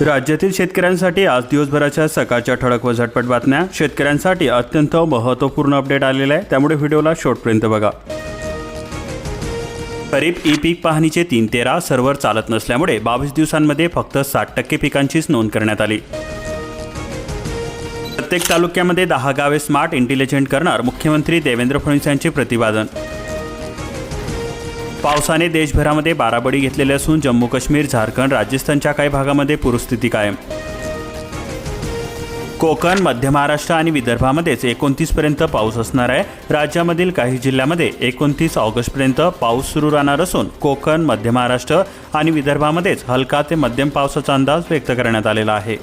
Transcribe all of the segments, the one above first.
राज्यातील शेतकऱ्यांसाठी आज दिवसभराच्या सकाळच्या ठळक व झटपट बातम्या. शेतकऱ्यांसाठी अत्यंत महत्त्वपूर्ण अपडेट आलेला आहे. त्यामुळे व्हिडिओला शेवटपर्यंत बघा. खरीप ई पीक पाहणीचे तीन तेरा सर्व्हर चालत नसल्यामुळे बावीस दिवसांमध्ये फक्त साठ टक्के पिकांचीच नोंद करण्यात आली. प्रत्येक तालुक्यामध्ये दहा गावे स्मार्ट इंटेलिजंट करणार मुख्यमंत्री देवेंद्र फडणवीस यांचे प्रतिपादन. पावसाने देशभरामध्ये बाराबडी घेतलेली असून जम्मू काश्मीर झारखंड राजस्थानच्या काही भागामध्ये पूरस्थिती कायम. कोकण मध्य महाराष्ट्र आणि विदर्भामध्येच एकोणतीसपर्यंत पाऊस असणार आहे. राज्यामधील काही जिल्ह्यामध्ये एकोणतीस ऑगस्टपर्यंत पाऊस सुरू राहणार असून कोकण मध्य महाराष्ट्र आणि विदर्भामध्येच हलका ते मध्यम पावसाचा अंदाज व्यक्त करण्यात आलेला आहे.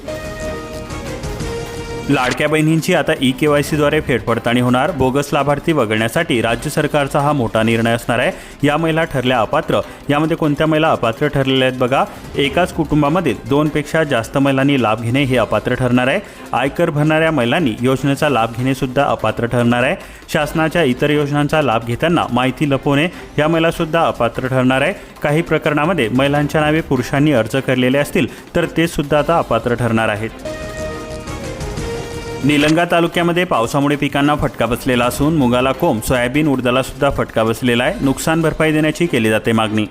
लाडक्या बहिणींची आता ई के वाय सीद्वारे फेरपडताळणी होणार. बोगस लाभार्थी वगळण्यासाठी राज्य सरकारचा हा मोठा निर्णय असणार आहे. या महिला ठरल्या अपात्र. यामध्ये कोणत्या महिला अपात्र ठरलेल्या आहेत बघा. एकाच कुटुंबामधील दोनपेक्षा जास्त महिलांनी लाभ घेणे हे अपात्र ठरणार आहे. आयकर भरणाऱ्या महिलांनी योजनेचा लाभ घेणेसुद्धा अपात्र ठरणार आहे. शासनाच्या इतर योजनांचा लाभ घेताना माहिती लपवणे या महिलासुद्धा अपात्र ठरणार आहे. काही प्रकरणामध्ये महिलांच्या नावे पुरुषांनी अर्ज केलेले असतील तर ते सुद्धा आता अपात्र ठरणार आहेत. निलंगा तालुक्यामध्ये पावसामुळे पिकांना फटका बसलेला असून मुगाला कोंब सोयाबीन उडदाला सुद्धा फटका बसलेला आहे. नुकसान भरपाई देण्याची केली जाते मागणी.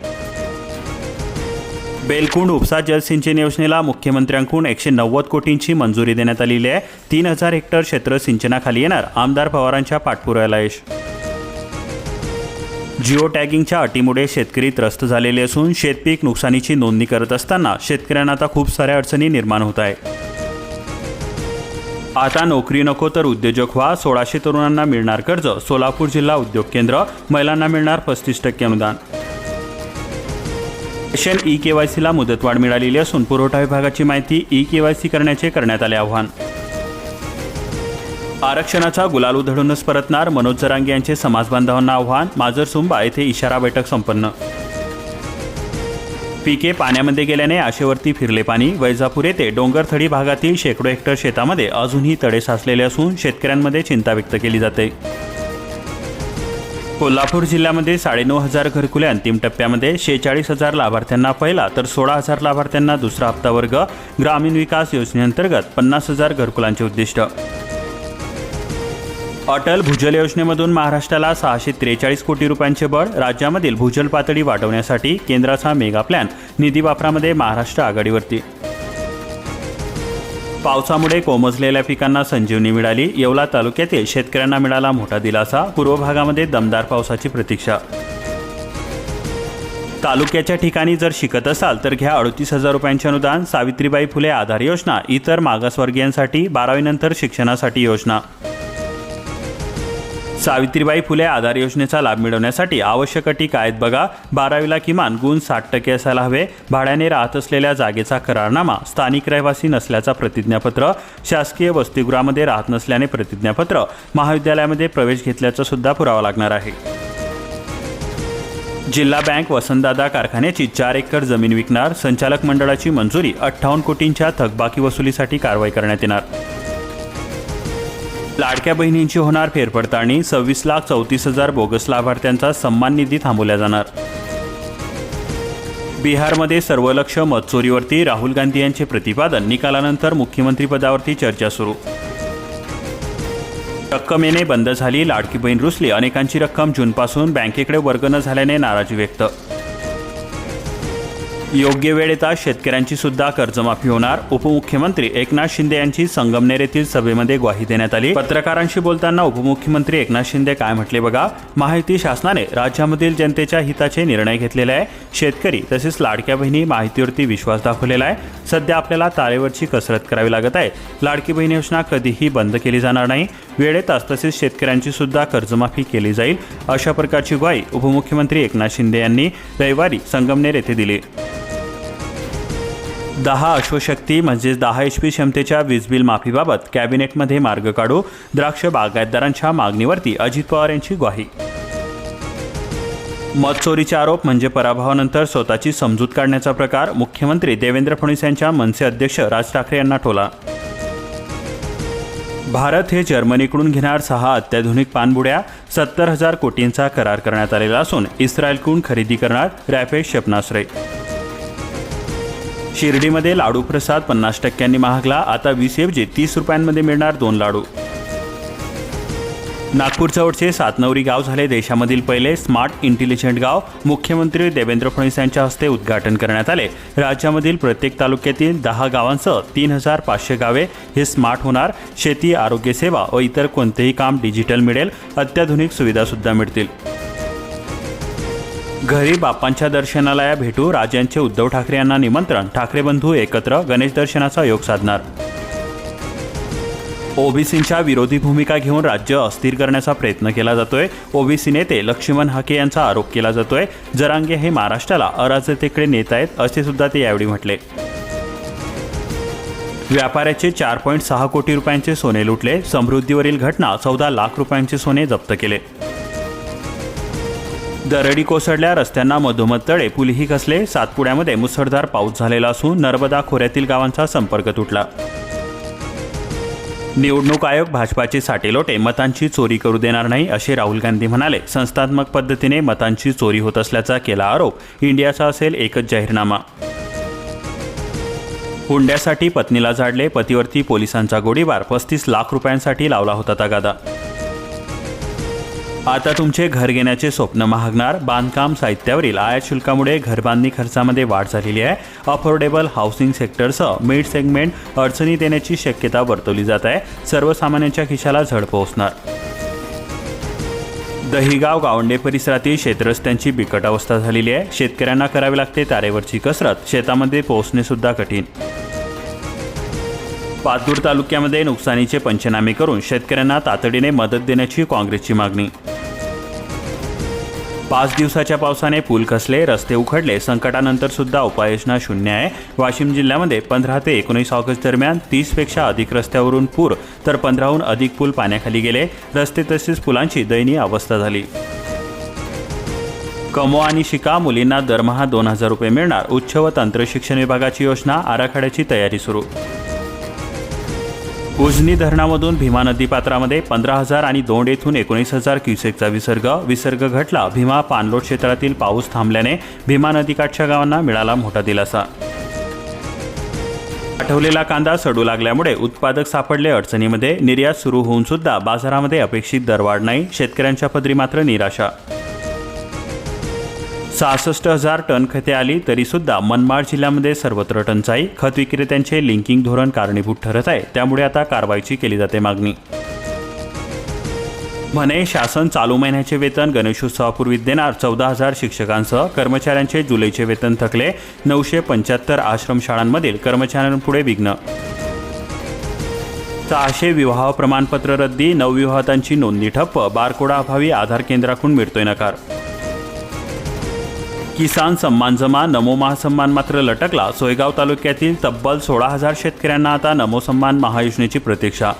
बेलकुंड उपसा जलसिंचन योजनेला मुख्यमंत्र्यांकडून एकशे नव्वद कोटींची मंजुरी देण्यात आलेली आहे. तीन हजार हेक्टर क्षेत्र सिंचनाखाली येणार आमदार पवारांच्या पाठपुराव्याला यश. जिओ टॅगिंगच्या अटीमुळे शेतकरी त्रस्त झालेले असून शेतपीक नुकसानीची नोंदणी करत असताना शेतकऱ्यांना आता खूप साऱ्या अडचणी निर्माण होत आहे आता नोकरी नको तर उद्योजक व्हा सोळाशे तरुणांना मिळणार कर्ज सोलापूर जिल्हा उद्योग केंद्र महिलांना मिळणार पस्तीस टक्के अनुदान. रेशन ई के वाय सीला मुदतवाढ मिळालेली असून पुरवठा विभागाची माहिती ई के वाय सी करण्याचे करण्यात आले आव्हान. आरक्षणाचा गुलाल उधळूनच परतणार मनोज जरांगे यांचे समाज बांधवांना आव्हान माजर सुंबा येथे इशारा बैठक संपन्न. पिके पाण्यामध्ये गेल्याने आशेवरती फिरले पाणी. वैजापूर येथे डोंगरथडी भागातील शेकडो हेक्टर शेतामध्ये अजूनही तडे साचलेले असून शेतकऱ्यांमध्ये चिंता व्यक्त केली जाते. कोल्हापूर जिल्ह्यामध्ये साडेनऊ हजार घरकुले अंतिम टप्प्यामध्ये शेहेचाळीस हजार लाभार्थ्यांना पहिला तर सोळा हजार लाभार्थ्यांना दुसरा हप्ता वर्ग. ग्रामीण विकास योजनेअंतर्गत पन्नास हजार घरकुलांचे उद्दिष्ट. अटल भूजल योजनेमधून महाराष्ट्राला सहाशे त्रेचाळीस कोटी रुपयांचे बळ राज्यामधील भूजल पातळी वाढवण्यासाठी केंद्राचा मेगा प्लॅन निधी वापरामध्ये महाराष्ट्र आघाडीवरती. पावसामुळे कोमजलेल्या पिकांना संजीवनी मिळाली. येवला तालुक्यातील शेतकऱ्यांना मिळाला मोठा दिलासा. पूर्व भागामध्ये दमदार पावसाची प्रतीक्षा. तालुक्याच्या ठिकाणी जर शिकत असाल तर घ्या अडतीस हजार रुपयांचे अनुदान. सावित्रीबाई फुले आधार योजना इतर मागासवर्गीयांसाठी बारावीनंतर शिक्षणासाठी योजना. सावित्रीबाई फुले आधार योजनेचा लाभ मिळवण्यासाठी आवश्यक अटी काय आहेत बघा. बारावीला किमान गुण साठ टक्के असायला हवे. भाड्याने राहत असलेल्या जागेचा करारनामा स्थानिक रहिवासी नसल्याचा प्रतिज्ञापत्र शासकीय वसतिगृहामध्ये राहत नसल्याने प्रतिज्ञापत्र महाविद्यालयामध्ये प्रवेश घेतल्याचा सुद्धा पुरावा लागणार आहे. जिल्हा बँक वसंतदादा कारखान्याची चार एकर जमीन विकणार संचालक मंडळाची मंजुरी अठ्ठावन्न कोटींच्या थकबाकी वसुलीसाठी कारवाई करण्यात येणार. लाडक्या बहिणींची होणार फेरपडताळणी सव्वीस लाख चौतीस हजार बोगस लाभार्थ्यांचा सन्मान निधी थांबवला जाणार. बिहारमध्ये सर्व लक्ष मतचोरीवरती राहुल गांधी यांचे प्रतिपादन. निकालानंतर मुख्यमंत्रीपदावरती चर्चा सुरू. रक्कमेने बंद झाली लाडकी बहीण रुसली. अनेकांची रक्कम जूनपासून बँकेकडे वर्ग न झाल्याने नाराजी व्यक्त योग्य वेळ येताच शेतकऱ्यांची सुद्धा कर्जमाफी होणार. उपमुख्यमंत्री एकनाथ शिंदे यांची संगमनेर येथील सभेमध्ये ग्वाही देण्यात आली. पत्रकारांशी बोलताना उपमुख्यमंत्री एकनाथ शिंदे काय म्हटले बघा. माहिती शासनाने राज्यामधील जनतेच्या हिताचे निर्णय घेतलेले आहे. शेतकरी तसेच लाडक्या बहिणी माहितीवरती विश्वास दाखवलेला आहे. सध्या आपल्याला तारेवरची कसरत करावी लागत आहे. लाडकी बहीण योजना कधीही बंद केली जाणार नाही. वेळेतच तसेच शेतकऱ्यांची सुद्धा कर्जमाफी केली जाईल. अशा प्रकारची ग्वाही उपमुख्यमंत्री एकनाथ शिंदे यांनी रविवारी संगमनेर येथे दिली. दहा अश्वशक्ती म्हणजेच दहा एच पी क्षमतेच्या वीज बिल माफीबाबत कॅबिनेटमध्ये मार्ग काढू द्राक्ष बागायतदारांच्या मागणीवरती अजित पवार यांची ग्वाही. मतचोरीचे आरोप म्हणजे पराभवानंतर स्वतःची समजूत काढण्याचा प्रकार मुख्यमंत्री देवेंद्र फडणवीस यांच्या मनसे अध्यक्ष राज ठाकरे यांना टोला भारत हे जर्मनीकडून घेणार सहा अत्याधुनिक पाणबुड्या सत्तर हजार कोटींचा करार करण्यात आलेला असून इस्रायलकडून खरेदी करणार रॅफेल क्षेपणास्त्रे. शिर्डीमध्ये लाडू प्रसाद पन्नास टक्क्यांनी महागला. आता वीस ऐवजी तीस रुपयांमध्ये मिळणार दोन लाडू. नागपूरजवळचे सातनवरी गाव झाले देशामधील पहिले स्मार्ट इंटेलिजंट गाव. मुख्यमंत्री देवेंद्र फडणवीस यांच्या हस्ते उद्घाटन करण्यात आले. राज्यामधील प्रत्येक तालुक्यातील दहा गावांसह तीन हजार पाचशे गावे हे स्मार्ट होणार. शेती आरोग्यसेवा व इतर कोणतेही काम डिजिटल मिळेल. अत्याधुनिक सुविधासुद्धा मिळतील. घरी बाप्पांच्या दर्शनाला या भेटू राजांचे उद्धव ठाकरे यांना निमंत्रण ठाकरे बंधू एकत्र गणेश दर्शनाचा योग साधणार. ओबीसींच्या विरोधी भूमिका घेऊन राज्य अस्थिर करण्याचा प्रयत्न केला जातोय. ओबीसी नेते लक्ष्मण हाके यांचा आरोप केला जातोय. जरांगे हे महाराष्ट्राला अराजतेकडे नेत आहेत असे सुद्धा ते यावेळी म्हटले. व्यापाऱ्याचे चार पॉईंट सहा कोटी रुपयांचे सोने लुटले. समृद्धीवरील घटना चौदा लाख रुपयांचे सोने जप्त केले. दरडी कोसळल्या रस्त्यांना मधोमध तळे पुलीही खसले सातपुड्यामध्ये मुसळधार पाऊस झालेला असून नर्मदा खोऱ्यातील गावांचा संपर्क तुटला. निवडणूक आयोग भाजपाचे साटेलोटे मतांची चोरी करू देणार नाही असे राहुल गांधी म्हणाले. संस्थात्मक पद्धतीने मतांची चोरी होत असल्याचा केला आरोप. इंडियाचा असेल एकच जाहीरनामा. हुंड्यासाठी पत्नीला झाडले पतीवरती पोलिसांचा गोळीबार. पस्तीस लाख रुपयांसाठी लावला होता तगादा. आता तुमचे घर घेण्याचे स्वप्न महागणार. बांधकाम साहित्यावरील आयात शुल्कामुळे घरबांधणी खर्चामध्ये वाढ झालेली आहे. अफोर्डेबल हाऊसिंग सेक्टरसह मिड सेगमेंट अडचणीत येण्याची शक्यता वर्तवली जात आहे. सर्वसामान्यांच्या खिशाला झड पोहोचणार. दहिगाव गावंडे परिसरातील शेतरस्त्यांची बिकट अवस्था झालेली आहे. शेतकऱ्यांना करावी लागते तारेवरची कसरत. शेतामध्ये पोहोचणे सुद्धा कठीण. पातूर तालुक्यामध्ये नुकसानीचे पंचनामे करून शेतकऱ्यांना तातडीने मदत देण्याची काँग्रेसची मागणी. पाच दिवसाच्या पावसाने पूल खसले रस्ते उखडले संकटानंतर सुद्धा उपाययोजना शून्य आहे. वाशिम जिल्ह्यामध्ये पंधरा ते एकोणीस ऑगस्ट दरम्यान तीसपेक्षा अधिक रस्त्यावरून पूर तर पंधराहून अधिक पूल पाण्याखाली गेले. रस्ते तसेच पुलांची दयनीय अवस्था झाली. कमो आणि शिका मुलींना दरमहा दोन हजार रुपये मिळणार. उच्च व तंत्रशिक्षण विभागाची योजना आराखड्याची तयारी सुरू. उजनी धरणामधून भीमा नदी पात्रामध्ये पंधरा हजार आणि दोंड येथून एकोणीस हजार क्युसेकचा विसर्ग. विसर्ग घटला. भीमा पाणलोट क्षेत्रातील पाऊस थांबल्याने भीमा नदीकाठच्या गावांना मिळाला मोठा दिलासा. आठवलेला कांदा सडू लागल्यामुळे उत्पादक सापडले अडचणीमध्ये. निर्यात सुरू होऊन सुद्धा बाजारामध्ये अपेक्षित दरवाढ नाही. शेतकऱ्यांच्या पदरी मात्र निराशा. सहासष्ट हजार टन खते आली तरीसुद्धा मनमाड जिल्ह्यामध्ये सर्वत्र टंचाई. खत विक्रेत्यांचे लिंकिंग धोरण कारणीभूत ठरत आहे त्यामुळे आता कारवाईची केली जाते मागणी. म्हणे शासन चालू महिन्याचे वेतन गणेशोत्सवापूर्वी देणार चौदा हजार शिक्षकांसह कर्मचाऱ्यांचे जुलैचे वेतन थकले नऊशे पंच्याहत्तर आश्रमशाळांमधील कर्मचाऱ्यांपुढे विघ्न. सहाशे विवाह प्रमाणपत्र रद्दी नवविवाहतांची नोंदणी ठप्प बारकोडाअभावी आधार केंद्राकडून मिळतोय नकार. किसान सन्मान जमा नमो महासन्मान मात्र लटकला. सोयगाव तालुक्यातील तब्बल सोळा हजार शेतकऱ्यांना आता नमो सन्मान महायोजनेची प्रतीक्षा.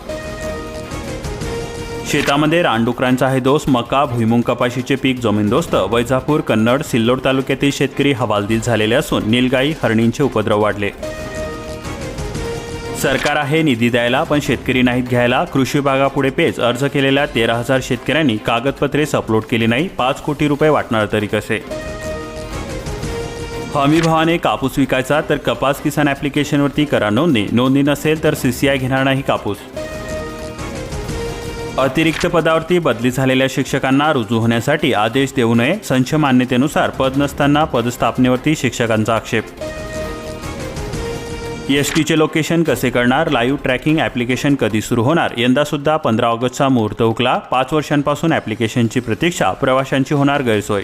शेतामध्ये रानडुकरांचा आहे दोष मका भुईमुंग कपाशीचे पीक जमीनदोस्त वैजापूर कन्नड सिल्लोड तालुक्यातील शेतकरी हवालदिल झालेले असून नीलगाई हरणींचे उपद्रव वाढले. सरकार आहे निधी द्यायला पण शेतकरी नाहीत घ्यायला. कृषी विभागापुढे पेच अर्ज केलेल्या तेरा हजार शेतकऱ्यांनी कागदपत्रेच अपलोड केली नाही. पाच कोटी रुपये वाटणार तरी कसे? हमी भावाने कापूस विकायचा तर कपास किसान ॲप्लिकेशनवरती करा नोंदणी. नोंदणी नसेल तर सी सी घेणार नाही कापूस. अतिरिक्त पदावरती बदली झालेल्या शिक्षकांना रुजू होण्यासाठी आदेश देऊ नये संच मान्यतेनुसार पद नसताना पदस्थापनेवरती शिक्षकांचा आक्षेप. एस टीचे लोकेशन कसे करणार लाईव्ह ट्रॅकिंग ॲप्लिकेशन कधी सुरू होणार? यंदासुद्धा पंधरा ऑगस्टचा मुहूर्त हुकला. पाच वर्षांपासून ॲप्लिकेशनची प्रतीक्षा प्रवाशांची होणार गैरसोय.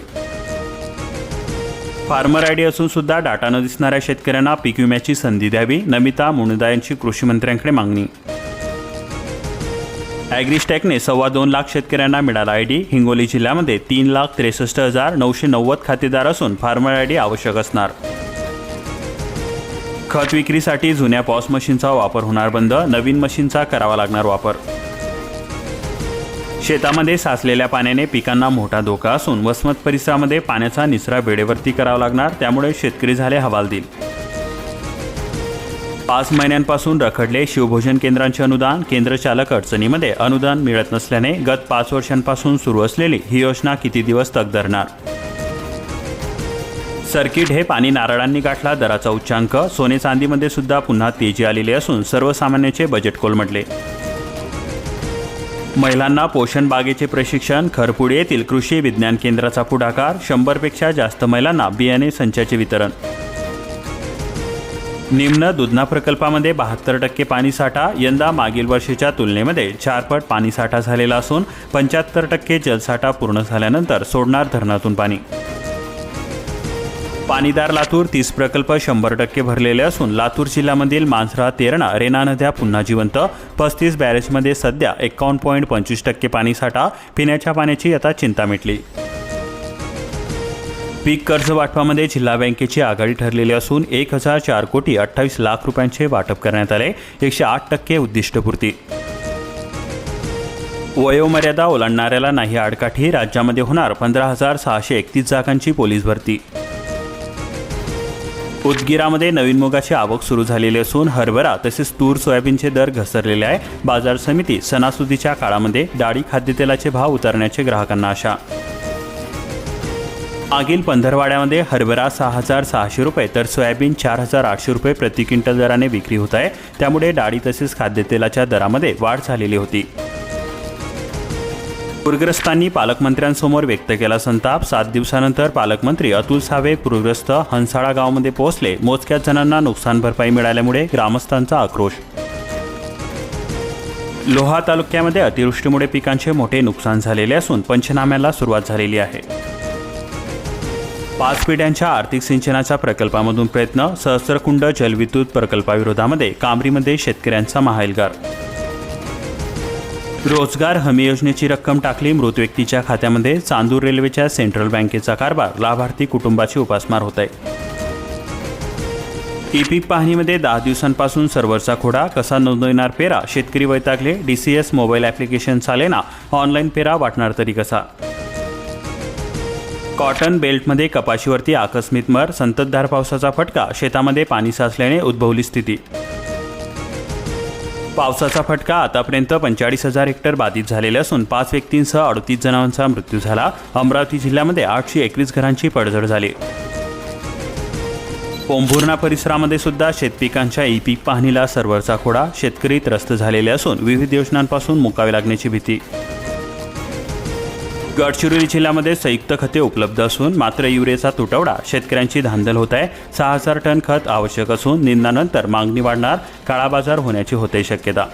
फार्मर आयडी असून सुद्धा डाटा न दिसणाऱ्या शेतकऱ्यांना पीक विम्याची संधी द्यावी. नमिता मुणदा यांची कृषी मंत्र्यांकडे मागणी. ॲग्रिस्टॅकने सव्वा दोन लाख शेतकऱ्यांना मिळाला आय डी. हिंगोली जिल्ह्यामध्ये तीन लाख त्रेसष्ट हजार नऊशे नव्वद खातेदार असून फार्मर आय डी आवश्यक असणार. खत विक्रीसाठी जुन्या पॉस मशीनचा वापर होणार बंद. नवीन मशीनचा करावा लागणार वापर. शेतामध्ये साचलेल्या पाण्याने पिकांना मोठा धोका असून वसमत परिसरामध्ये पाण्याचा निचरा वेळेवरती करावा लागणार त्यामुळे शेतकरी झाले हवालदिल. पाच महिन्यांपासून रखडले शिवभोजन केंद्रांचे अनुदान केंद्रचालक अडचणीमध्ये अनुदान मिळत नसल्याने गत पाच वर्षांपासून सुरू असलेली ही योजना किती दिवस तग धरणार? सर्किट हे पाणी नारळांनी गाठला दराचा उच्चांक सोने चांदीमध्ये सुद्धा पुन्हा तेजी आलेली असून सर्वसामान्याचे बजेट कोलमडले. महिलांना पोषण बागेचे प्रशिक्षण खरपुडे येथील कृषी विज्ञान केंद्राचा पुढाकार शंभरपेक्षा जास्त महिलांना बियाणे संचाचे वितरण. निम्न दुधना प्रकल्पामध्ये बहात्तर टक्के पाणीसाठा यंदा मागील वर्षीच्या तुलनेमध्ये चारपट पाणीसाठा झालेला असून पंच्याहत्तर टक्के जलसाठा पूर्ण झाल्यानंतर सोडणार धरणातून पाणी. पाणीदार लातूर तीस प्रकल्प शंभर टक्के भरलेले असून लातूर जिल्ह्यामधील मांजरा तेरणा रेना नद्या पुन्हा जिवंत. पस्तीस बॅरेजमध्ये सध्या एकावन्न पॉईंट पंचवीस टक्के पाणीसाठा पिण्याच्या पाण्याची आता चिंता मिटली. पीक कर्ज वाटपामध्ये जिल्हा बँकेची आघाडी ठरलेली असून एक हजार चार कोटी अठ्ठावीस लाख रुपयांचे वाटप करण्यात आले. एकशे आठ टक्के उद्दिष्टपूर्ती. वयोमर्यादा ओलांडणाऱ्याला नाही आडकाठी. राज्यामध्ये होणार पंधरा हजार सहाशे एकतीस जागांची पोलीस भरती. उदगीरामध्ये नवीन मुगाची आवक सुरू झालेली असून हरभरा तसेच तूर सोयाबीनचे दर घसरलेले आहे. बाजार समिती सणासुदीच्या काळामध्ये डाळी खाद्यतेलाचे भाव उतरण्याचे ग्राहकांना आशा. मागील पंधरवाड्यामध्ये हरभरा सहा हजार सहाशे रुपये तर सोयाबीन चार हजार आठशे रुपये प्रति क्विंटल दराने विक्री होत आहे. त्यामुळे डाळी तसेच खाद्यतेलाच्या दरामध्ये वाढ झालेली होती. पूरग्रस्तांनी पालकमंत्र्यांसमोर व्यक्त केला संताप. सात दिवसानंतर पालकमंत्री अतुल सावे पूरग्रस्त हंसाळा गावामध्ये पोहोचले. मोजक्याच जणांना नुकसान भरपाई मिळाल्यामुळे ग्रामस्थांचा आक्रोश. लोहा तालुक्यामध्ये अतिवृष्टीमुळे पिकांचे मोठे नुकसान झालेले असून पंचनाम्याला सुरुवात झालेली आहे. पाच पिढ्यांच्या आर्थिक सिंचनाच्या प्रकल्पामधून प्रयत्न. सहस्रकुंड जलविद्युत प्रकल्पाविरोधामध्ये कामरीमध्ये शेतकऱ्यांचा माहेलगार रोजगार हमी योजनेची रक्कम टाकली मृत व्यक्तीच्या खात्यामध्ये चांदूर रेल्वेच्या सेंट्रल बँकेचा कारभार लाभार्थी कुटुंबाची उपासमार होत आहे. ई पीक पाहणीमध्ये दहा दिवसांपासून सर्व्हरचा खोडा कसा नोंदविणार पेरा शेतकरी वैतागले D C S mobile application चालेना online पेरा वाटणार तरी कसा? कॉटन बेल्टमध्ये कपाशीवरती आकस्मिक मर संततधार पावसाचा फटका शेतामध्ये पाणी साचल्याने उद्भवली स्थिती. पावसाचा फटका. आतापर्यंत पंचेचाळीस हजार हेक्टर बाधित झालेले असून पाच व्यक्तींसह अडतीस जणांचा मृत्यू झाला. अमरावती जिल्ह्यामध्ये आठशे एकवीस घरांची पडझड झाली. पोंभुर्णा परिसरामध्ये सुद्धा शेतपिकांच्या ई पीक पाहणीला सर्वरचा खोडा. शेतकरी त्रस्त झालेले असून विविध योजनांपासून मुकावे लागण्याची भीती गडचिरोली जिल्ह्यामध्ये संयुक्त खते उपलब्ध असून मात्र युरियाचा तुटवडा शेतकऱ्यांची धांदल होत आहे. सहा हजार टन खत आवश्यक असून निंदानंतर मागणी वाढणार काळाबाजार होण्याची होते शक्यता.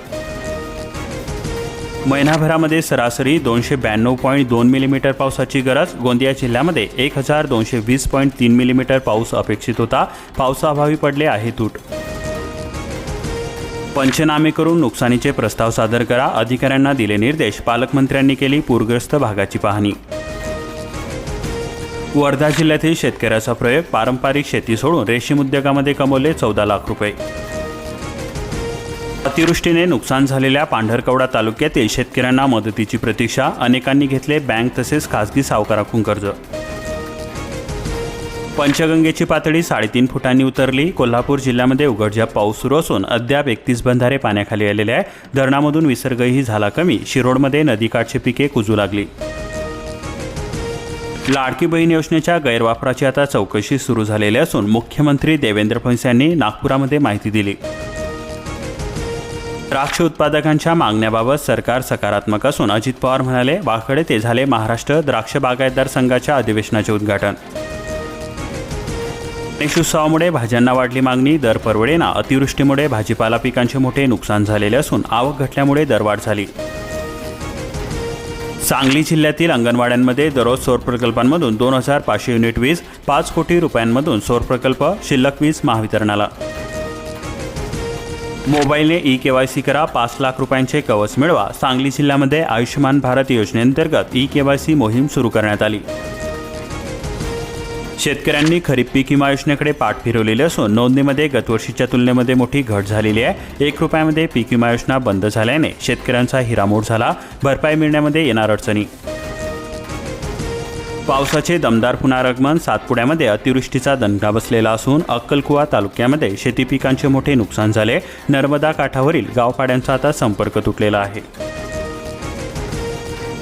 महिनाभरामध्ये सरासरी दोनशे ब्याण्णव पॉईंट दोन मिलीमीटर पावसाची गरज गोंदिया जिल्ह्यामध्ये एक हजार दोनशे वीस पॉईंट तीन मिलीमीटर पाऊस अपेक्षित होता. पावसाअभावी पडले आहे तूट. पंचनामे करून नुकसानीचे प्रस्ताव सादर करा. अधिकाऱ्यांना दिले निर्देश. पालकमंत्र्यांनी केली पूरग्रस्त भागाची पाहणी. वर्धा जिल्ह्यातील शेतकऱ्याचा प्रयोग. पारंपरिक शेती सोडून रेशीम उद्योगामध्ये कमवले चौदा लाख रुपये. अतिवृष्टीने नुकसान झालेल्या पांढरकवडा तालुक्यातील शेतकऱ्यांना मदतीची प्रतीक्षा. अनेकांनी घेतले बँक तसेच खासगी सावकाराकडून कर्ज. पंचगंगेची पातळी साडेतीन फुटांनी उतरली. कोल्हापूर जिल्ह्यामध्ये उघडझाप पाऊस सुरू असून अद्याप एकतीस बंधारे पाण्याखाली आलेले आहे. धरणामधून विसर्गही झाला कमी. शिरोडमध्ये नदीकाठची पिके कुजू लागली. लाडकी बहीण योजनेच्या गैरवापराची आता चौकशी सुरू झालेली असून मुख्यमंत्री देवेंद्र फडणवीस यांनी नागपुरामध्ये माहिती दिली. द्राक्ष उत्पादकांच्या मागण्याबाबत सरकार सकारात्मक असून अजित पवार म्हणाले वाकडे ते झाले महाराष्ट्र द्राक्ष बागायतदार संघाच्या अधिवेशनाचे उद्घाटन. उत्सवामुळे भाज्यांना वाढली मागणी दर परवडेना अतिवृष्टीमुळे भाजीपाला पिकांचे मोठे नुकसान झालेले असून आवक घटल्यामुळे दरवाढ झाली. सांगली जिल्ह्यातील अंगणवाड्यांमध्ये दररोज सौर प्रकल्पांमधून दोन हजार पाचशे युनिट वीज पाच कोटी रुपयांमधून सौर प्रकल्प शिल्लक वीज महावितरणाला. मोबाईलने ई के वाय सी करा पाच लाख रुपयांचे कवच मिळवा सांगली जिल्ह्यामध्ये आयुष्यमान भारत योजनेअंतर्गत ई के वाय सी मोहीम सुरू करण्यात आली. शेतकऱ्यांनी खरीप पीक विमा योजनेकडे पाठ फिरवलेली असून नोंदणीमध्ये गतवर्षीच्या तुलनेमध्ये मोठी घट झालेली आहे. एक रुपयामध्ये पीक विमा योजना बंद झाल्याने शेतकऱ्यांचा हिरामोड झाला. भरपाई मिळण्यामध्ये येणार अडचणी. पावसाचे दमदार पुनरागमन सातपुड्यामध्ये अतिवृष्टीचा दणका बसलेला असून अक्कलकुवा तालुक्यामध्ये शेती पिकांचे मोठे नुकसान झाले. नर्मदा काठावरील गावपाड्यांचा आता संपर्क तुटलेला आहे.